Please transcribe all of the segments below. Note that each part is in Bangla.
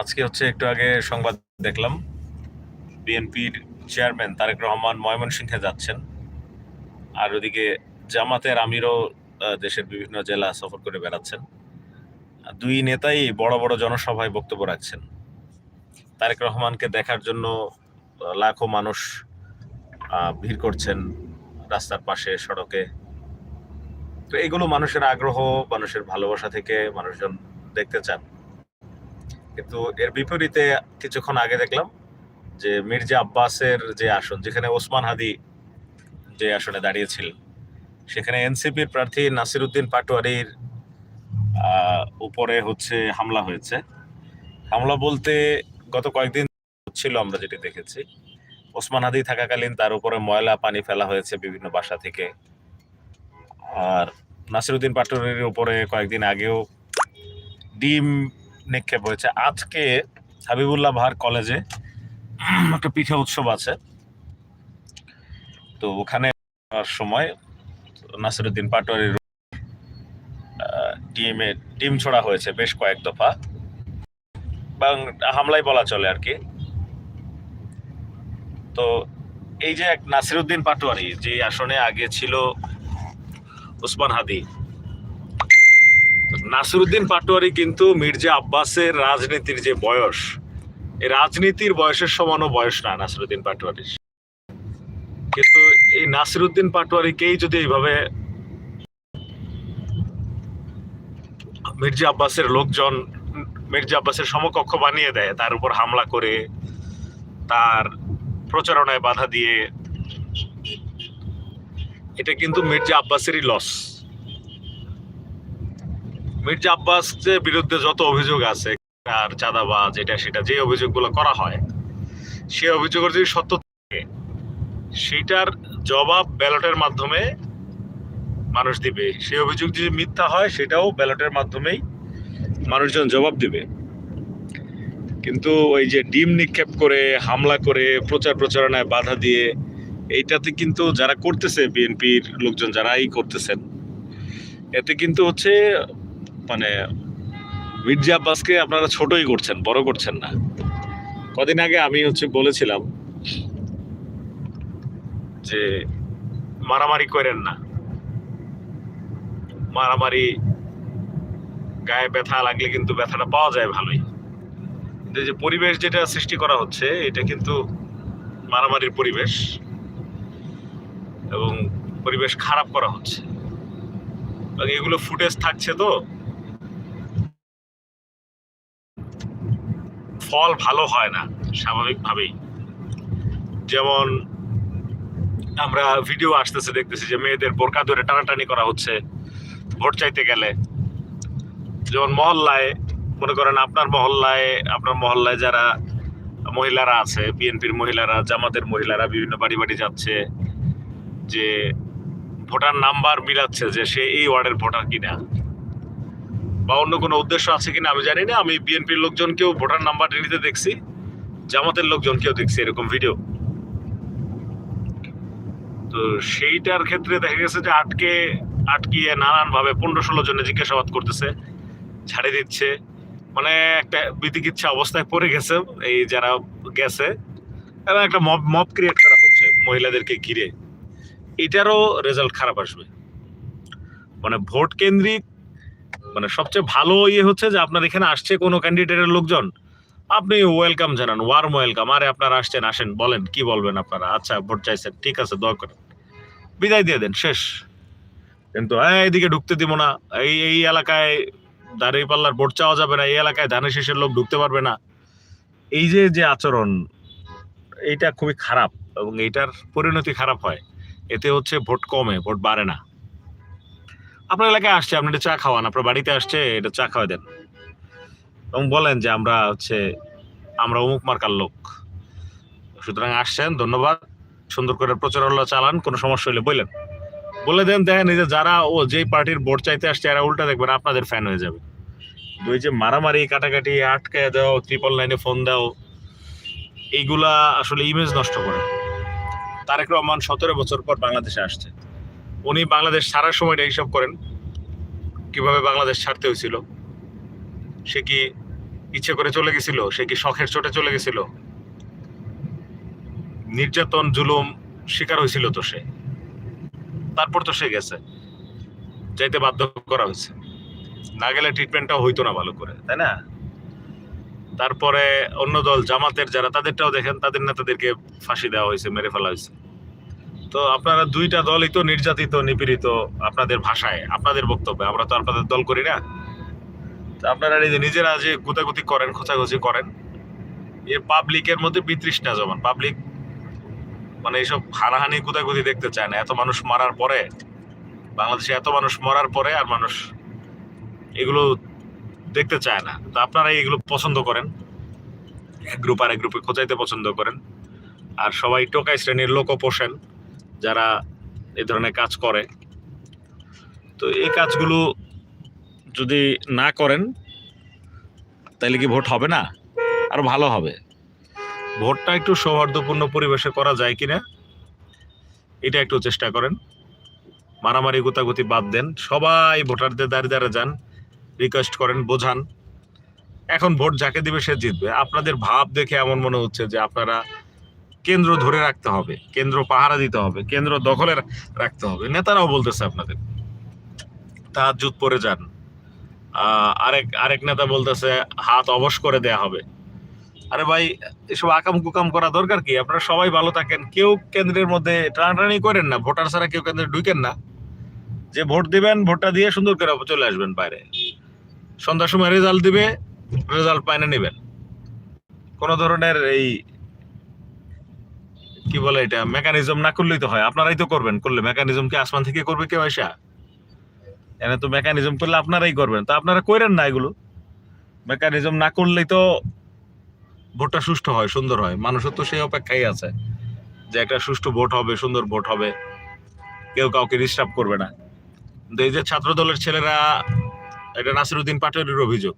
আজকে হচ্ছে একটু আগে সংবাদ দেখলাম, বিএনপির চেয়ারম্যান তারেক রহমান ময়মনসিংহে যাচ্ছেন। আর ওদিকে জামাতের আমিরও দেশের বিভিন্ন জেলা সফর করে বেড়াচ্ছেন। দুই নেতাই বড় বড় জনসভায় বক্তব্য রাখছেন। তারেক রহমানকে দেখার জন্য লাখো মানুষ ভিড় করছেন রাস্তার পাশে, সড়কে। তো এগুলো মানুষের আগ্রহ, মানুষের ভালোবাসা থেকে মানুষজন দেখতে চান। কিন্তু এর বিপরীতে কিছুক্ষণ আগে দেখলাম যে মির্জা আব্বাসের যে আসন, যেখানে ওসমান হাদি যে আসনে দাঁড়িয়েছিলেন, সেখানে এনসিপির প্রার্থী নাসিরুদ্দিন পাটোয়ারির উপরে হচ্ছে হামলা হয়েছে। হামলা বলতে গত কয়েকদিন ছিল আমরা যেটি দেখেছি। ওসমান হাদি থাকাকালীন তার উপরে ময়লা, পানি ফেলা হয়েছে বিভিন্ন বাসা থেকে। আর নাসিরুদ্দিন পাটোয়ারির উপরে কয়েকদিন আগেও ডিম নিক্ষেপ হয়েছে। আজকে হাবিবুল্লাহ ভার কলেজে একটা পিঠা উৎসব আছে। তো ওখানে সময় নাসিরুদ্দিন পাটোয়ারির আহ, ডিমে ডিম ছোড়া হয়েছে বেশ কয়েক দফা। এবং হামলাই বলা চলে আর কি। তো এই যে এক নাসিরুদ্দিন পাটোয়ারি যে আসনে আগে ছিল ওসমান হাদি নাসিরুদ্দিন পাটোয়ারি কিন্তু মির্জা আব্বাসের রাজনীতির যে বয়স, এই রাজনীতির বয়সের সমানও বয়স না নাসিরুদ্দিন পাটোয়ারির। কিন্তু এই নাসিরুদ্দিন পাটোয়ারিকেই যদি এইভাবে মির্জা আব্বাসের লোকজন, মির্জা আব্বাসের সমকক্ষ বানিয়ে দেয়, তার উপর হামলা করে, তার প্রচারণায় বাধা দিয়ে, এটা কিন্তু মির্জা আব্বাসেরই লস মির্জা আব্বাসের বিরুদ্ধে যত অভিযোগ আছে, আর চাঁদাবাজ, এটা সেটা, যে অভিযোগগুলো করা হয় সে অভিযোগের যদি সত্য থাকে সেটার জবাব ব্যালটের মাধ্যমে মানুষ দিবে। সেই অভিযোগ যদি মিথ্যা হয়, সেটাও ব্যালটের মাধ্যমেই মানুষজন জবাব দিবে। কিন্তু ওই যে ডিম নিক্ষেপ করে, হামলা করে, প্রচার প্রচারণায় বাধা দিয়ে, এইটাতে কিন্তু যারা করতেছে, বিএনপির লোকজন যারাই করতেছেন, এতে কিন্তু হচ্ছে মানে মির্জা আব্বাসকে আপনারা ছোটই করছেন, বড় করছেন না। কদিন আগে আমি হচ্ছে বলেছিলাম যে মারামারি করেন না। মারামারি গায়ে ব্যথা লাগলে কিন্তু ব্যথাটা পাওয়া যায় ভালোই। কিন্তু যে পরিবেশ যেটা সৃষ্টি করা হচ্ছে, এটা কিন্তু মারামারির পরিবেশ এবং পরিবেশ খারাপ করা হচ্ছে। এগুলো ফুটেজ থাকছে তো। ফল ভালো হয় না, স্বাভাবিকভাবেই। যেমন আমরা ভিডিও আসতেছে, দেখতেছি যে মেয়েদের বোরকা ধরে টানাটানি করা হচ্ছে ভোট চাইতে গেলে। যেমন মহল্লায়, মনে করেন আপনার মহল্লায় আপনার মহল্লায় যারা মহিলারা আছে, বিএনপির মহিলারা, জামাতের মহিলারা বিভিন্ন বাড়ি বাড়ি যাচ্ছে, যে ভোটার নাম্বার মিলাচ্ছে যে সে এই ওয়ার্ডের ভোটার কিনা। বা অন্য কোনো উদ্দেশ্য আছে কিনা আমি জানি না। আমি বিএনপির লোকজনকেও ভোটার নাম্বার নিতে দেখছি, জামাতের লোকজনকেও দেখছি এরকম ভিডিও। তো সেইটার ক্ষেত্রে দেখা গেছে যে আটকে, আটকিয়ে নানান ভাবে পনেরো ষোলো জনে জিজ্ঞাসাবাদ করতেছে ছাড়ে দিচ্ছে। মানে একটা বিতিকিচ্ছা অবস্থায় পড়ে গেছে এই যারা গেছে, এবং একটা মব মব ক্রিয়েট করা হচ্ছে মহিলাদেরকে ঘিরে। এটারও রেজাল্ট খারাপ আসবে। মানে ভোট কেন্দ্রিক মানে সবচেয়ে ভালো ইয়ে হচ্ছে যে আপনার এখানে আসছে কোনো ক্যান্ডিডেটের লোকজন আপনি ওয়েলকাম জানান ওয়ার্ম ওয়েলকাম আরে আপনারা আসছেন আসেন বলেন কি বলবেন আপনারা? আচ্ছা ভোট চাইছেন ঠিক আছে দোয়া করেন। বিদায় দিয়ে দেন শেষ। কিন্তু "এই, এইদিকে ঢুকতে দিব না। এই এই এলাকায় দাঁড়িয়ে পাল্লার ভোট চাওয়া যাবে না এই এলাকায় ধানের শেষের লোক ঢুকতে পারবে না। এই যে যে আচরণ এইটা খুবই খারাপ এবং এইটার পরিণতি খারাপ হয়। এতে হচ্ছে ভোট কমে ভোট বাড়ে না। আপনার এলাকায় আসছে, আপনি এটা চা খাওয়ান, আপনার বাড়িতে আসছে এটা চা খাওয়া দেন। এবং বলেন যে আমরা হচ্ছে, আমরা অমুক মার্কার লোক। সুতরাং আসছেন, ধন্যবাদ। সুন্দর করে প্রচারণা চালান, কোনো সমস্যা হলে বললেন। বলে দেন, দেখেন, এই যে যারা ও যেই পার্টির ভোট চাইতে আসছে, এরা উল্টা দেখবেন, আপনাদের ফ্যান হয়ে যাবে। ওই যে মারামারি, কাটাকাটি, আটকে দাও ত্রিপল লাইনে ফোন দাও, এইগুলা আসলে ইমেজ নষ্ট করে। তারেক রহমান সতেরো বছর পর বাংলাদেশে আসছে। উনি বাংলাদেশ ছাড়ার সময়টা এইসব করেন, কীভাবে বাংলাদেশ ছাড়তে হয়েছিল। সে কি ইচ্ছে করে চলে গেছিল? সে কি শখের চোটে চলে গেছিল? নির্যাতন, জুলুম শিকার হয়েছিল তো সে। তারপর তো সে গেছে। যাইতে বাধ্য করা হয়েছে। না গেলে ট্রিটমেন্টটাও হইতো না ভালো করে, তাই না? তারপরে অন্য দল, জামাতের যারা, তাদেরটাও দেখেন, তাদের নেতাদেরকে ফাঁসি দেওয়া হয়েছে, মেরে ফেলা হয়েছে। তো আপনারা দুইটা দলই তো নির্যাতিত, নিপীড়িত আপনাদের ভাষায়, আপনাদের বক্তব্যে। আমরা তো আপনাদের দল করি না। আপনারা যে নিজেরা যে গুতাগুতি করেন, খোঁচাখুচি করেন এর পাবলিকের মধ্যে বিতৃষ্ণা যেমন পাবলিক মানে এইসব হানাহানি, গুতাগুতি দেখতে চায় না। এত মানুষ মারার পরে, বাংলাদেশে এত মানুষ মরার পরে আর মানুষ এগুলো দেখতে চায় না। তো আপনারা এগুলো পছন্দ করেন? এক গ্রুপ আর এক গ্রুপে খোঁজাইতে পছন্দ করেন? আর সবাই টোকাই শ্রেণির লোকও পোষেন। যারা এই ধরনের কাজ করে। তো এই কাজগুলো যদি না করেন, তাহলে কি ভোট হবে না? আর ভালো হবে। ভোটটা একটু সৌহার্দ্যপূর্ণ পরিবেশে করা যায় কিনা, এটা একটু চেষ্টা করেন। মারামারি, গুতাগুতি বাদ দেন। সবাই ভোটারদের দাঁড়িয়ে দাঁড়িয়ে যান রিকোয়েস্ট করেন, বোঝান। এখন ভোট যাকে দিবে সে জিতবে। আপনাদের ভাব দেখে এমন মনে হচ্ছে যে আপনারা কেন্দ্র ধরে রাখতে হবে, কেন্দ্র পাহারা দিতে হবে, কেন্দ্র দখলে রাখতে হবে। নেতারাও বলতেছে আপনাদের। তাহার জুত পরে যান। আরেক আরেক নেতা বলতেছে, হাত অবশ করে দেয়া হবে। আরে ভাই, এসব আকাম কুকাম করা দরকার কি? আপনারা সবাই ভালো থাকেন। কেউ কেন্দ্রের মধ্যে টানাটানি করেন না, ভোটার ছাড়া কেউ কেন্দ্রে ঢুকেন না। যে ভোট দিবেন, ভোটটা দিয়ে সুন্দর করে চলে আসবেন বাইরে। সন্ধ্যার সময় রেজাল্ট দিবে, রেজাল্ট পাইনে নেবেন। কোন ধরনের এই কি বলে এটা? মেকানিজম না করলেই তো হয়। আপনারাই তো করবেন। করলে মেকানিজম কি আসমান থেকে করবে কেউ এসা? এনে তো মেকানিজম করলে আপনারাই করবেন। তো আপনারা করেন না এগুলো। মেকানিজম না করলেই তো ভোটটা সুষ্ঠু হয়, সুন্দর হয়। মানুষের তো সেই অপেক্ষাই আছে যে একটা সুষ্ঠু ভোট হবে, সুন্দর ভোট হবে। কেউ কাউকে ডিস্টার্ব করবে না। কিন্তু এই যে ছাত্র দলের ছেলেরা, এটা নাসিরুদ্দিন পাটোয়ারির অভিযোগ।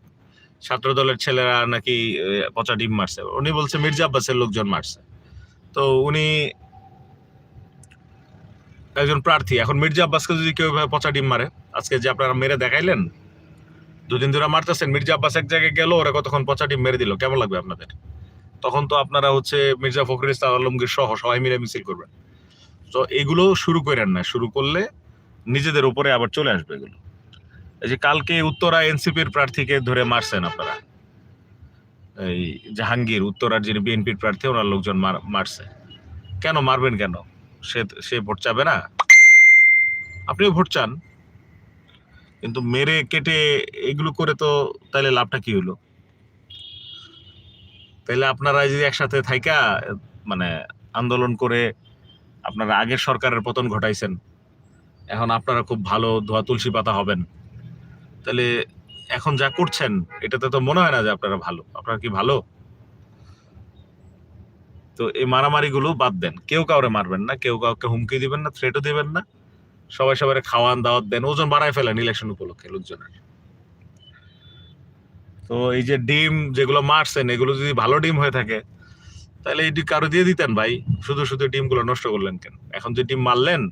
ছাত্র দলের ছেলেরা নাকি পচা ডিম মারছে। উনি বলছে, মির্জা আব্বাসের লোকজন মারছে। তো উনি একজন প্রার্থী। এখন মির্জা আব্বাসকে যদি কেউ এভাবে পচা ডিম মারে, আজকে যে আপনারা মেরে দেখাইলেন, দুদিন ধরে মারতেছেন, মির্জা আব্বাস এক জায়গায় গেল, ওরা কতক্ষণ পচা ডিম মেরে দিল, কেমন লাগবে আপনাদের? তখন তো আপনারা হচ্ছে মির্জা ফখরুল ইসলাম আলমগীর সহ সবাই মিলে মিছিল করবেন। তো এগুলো শুরু করেন না, শুরু করলে নিজেদের উপরে আবার চলে আসবে এগুলো। এই যে কালকে উত্তরা এনসিপির প্রার্থীকে ধরে মারছেন আপনারা। এই জাহাঙ্গীর উত্তরার যিনি বিএনপির প্রার্থী, ওনার লোকজন মার- মারছে। কেন মারবেন কেন? সে সে ভোট চাবে না? আপনিও ভোট চান। কিন্তু মেরে কেটে এগুলো করে তো তাহলে লাভটা কি হলো তাহলে আপনারা যদি একসাথে থাইকা মানে আন্দোলন করে আপনারা আগের সরকারের পতন ঘটাইছেন, এখন আপনারা খুব ভালো ধোয়া তুলসী পাতা হবেন। তাহলে এখন যা করছেন, এটাতে তো মনে হয় না যে আপনারা ভালো। আপনারা কি ভালো? তো এই মারামারি গুলো বাদ দেন। কেউ কাউরে মারবেন না, কেউ কাউকে হুমকি দিবেন না থ্রেটও দিবেন না। সবাই সবাই খাওয়ান, দাওয়াত দেন, ওজন বাড়ায় ফেলেন ইলেকশন উপলক্ষে লোকজনের। তো এই যে ডিম যেগুলো মারছেন, এগুলো যদি ভালো ডিম হয়ে থাকে, তাহলে এই কারও দিয়ে দিতেন ভাই? শুধু শুধু ডিমগুলো নষ্ট করলেন কেন? এখন যে ডিম মারলেন,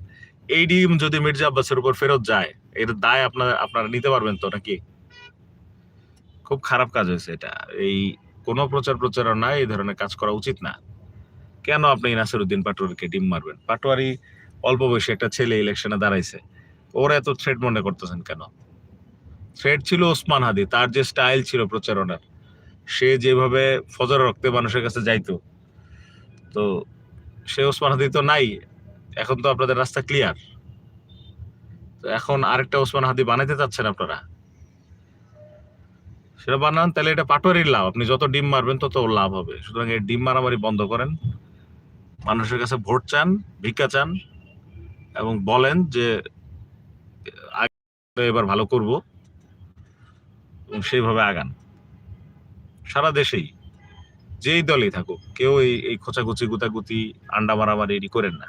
এই ডিম যদি মির্জা আব্বাসের উপর ফেরত যায়, এর দায় আপনার, আপনারা নিতে পারবেন তো নাকি? খুব খারাপ কাজ হয়েছে এটা। এই কোনো প্রচার প্রচারণা এই ধরনের কাজ করা উচিত না। কেন আপনি নাসিরুদ্দিন পাটোয়ারিকে ডিম মারবেন? পাটোয়ারি অল্প বয়সী একটা ছেলে ইলেকশনে দাঁড়াইছে। ওরা এত থ্রেড মনে করতেছেন কেন? থ্রেড ছিল ওসমান হাদি, তার যে স্টাইল ছিল প্রচারণার, সে যেভাবে ফজর রক্তে মানুষের কাছে যাইতো, তো সে ওসমান হাদি তো নাই, এখন তো আপনাদের রাস্তা ক্লিয়ার তো এখন আরেকটা ওসমান হাদি বানাইতে চাচ্ছেন আপনারা? সেটা বানান, তাহলে এটা পাটোয়ারির লাভ। আপনি যত ডিম মারবেন, তত লাভ হবে। সুতরাং এই ডিম মারামারি বন্ধ করেন। মানুষের কাছে ভোট চান, ভিক্ষা চান, এবং বলেন যে এবার ভালো করব, এবং সেইভাবে আগান। সারা দেশেই, যেই দলেই থাকুক, কেউ এই খোঁচাখুচি, গুতাগুতি, আন্ডা মারামারি এটি করেন না।